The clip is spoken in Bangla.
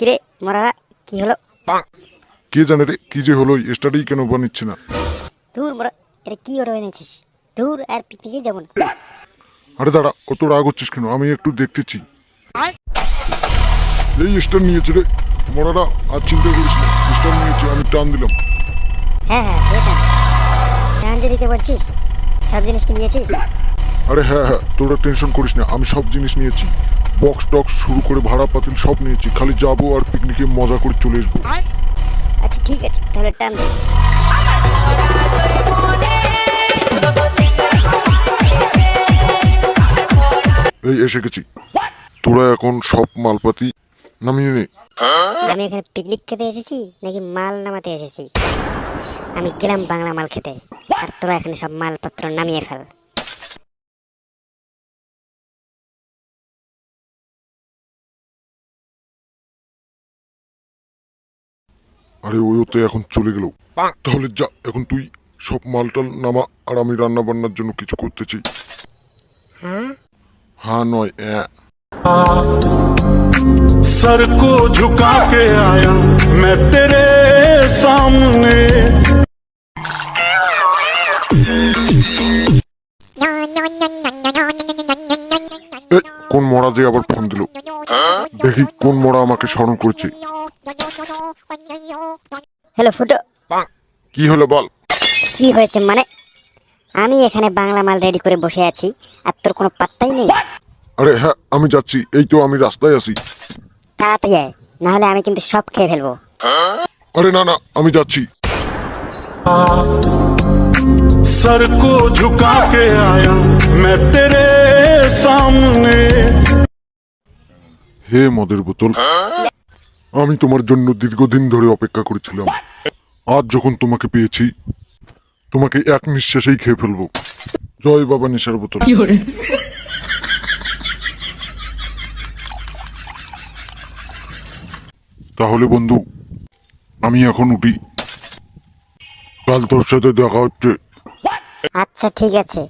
কিরে মরারা কি হলো? কে জানে রে কি যে হলো স্টাডি কেন বানিচ্ছে না? দূর মরা এটা কি অর্ডার এনেছিস? দূর আর পিকনিকে যাব না। আরে দাঁড়া অত রাগ হচ্ছিস কেন? আমি একটু দেখতেছি। এই স্টার নিয়েছে রে। মরারা আর চিন্তা করিস না স্টার নিয়েছে আমি টান দিলাম। হ্যাঁ হ্যাঁ এটা টান। যে দিতে বলছিস সব জিনিস কি নিয়েছিস? আরে হ্যাঁ হ্যাঁ তোরা টেনশন করিস না আমি সব জিনিস নিয়েছি। বক্স টক্স শুরু করে ভাড়া পাতিল সব নিয়েছি। খালি যাব আর পিকনিকে মজা করে চলে আসব। আচ্ছা ঠিক আছে তাহলে টান এই এসে গেছি। তোরা এখন সব মালপাতি নামিয়ে নে। আমি এখানে পিকনিক খেতে এসেছি নাকি মাল নামাতে এসেছি? আমি গেলাম বাংলা মাল খেতে। আর তোরা এখানে সব মালপত্র নামিয়ে ফেল। আরে ওই তো এখন চলে গেল তাহলে যা এখন তুই সব মালটাল নামা আর আমি রান্না বান্নার জন্য কিছু করতে চাই হ্যাঁ হ্যাঁ নয় অ্যাঁ सर को झुका के आया मैं तेरे सामने কোন মরা যে আবার ফোন দিল দেখি কোন মরা আমাকে স্মরণ করছে হ্যালো ফুটো কি হলো বল কি হয়েছে মানে আমি এখানে বাংলা মাল রেডি করে বসে আছি আর তোর কোনো পাত্তাই নেই আরে হ্যাঁ আমি যাচ্ছি এই তো আমি রাস্তায় আছি তাড়াতাড়ি আয় নাহলে আমি কিন্তু সব খেয়ে ফেলবো আরে না না আমি যাচ্ছি सर को झुका के आया मैं तेरे सामने হে মদের বোতল আমি তোমার জন্য দীর্ঘদিন ধরে অপেক্ষা করেছিলাম। আজ যখন তোমাকে পেয়েছি তোমাকে এক নিঃশ্বাসেই খেয়ে ফেলব। জয় বাবা নেশার বোতল। তাহলে বন্ধু আমি এখন উঠি। কাল তোর সাথে দেখা হচ্ছে। আচ্ছা ঠিক আছে।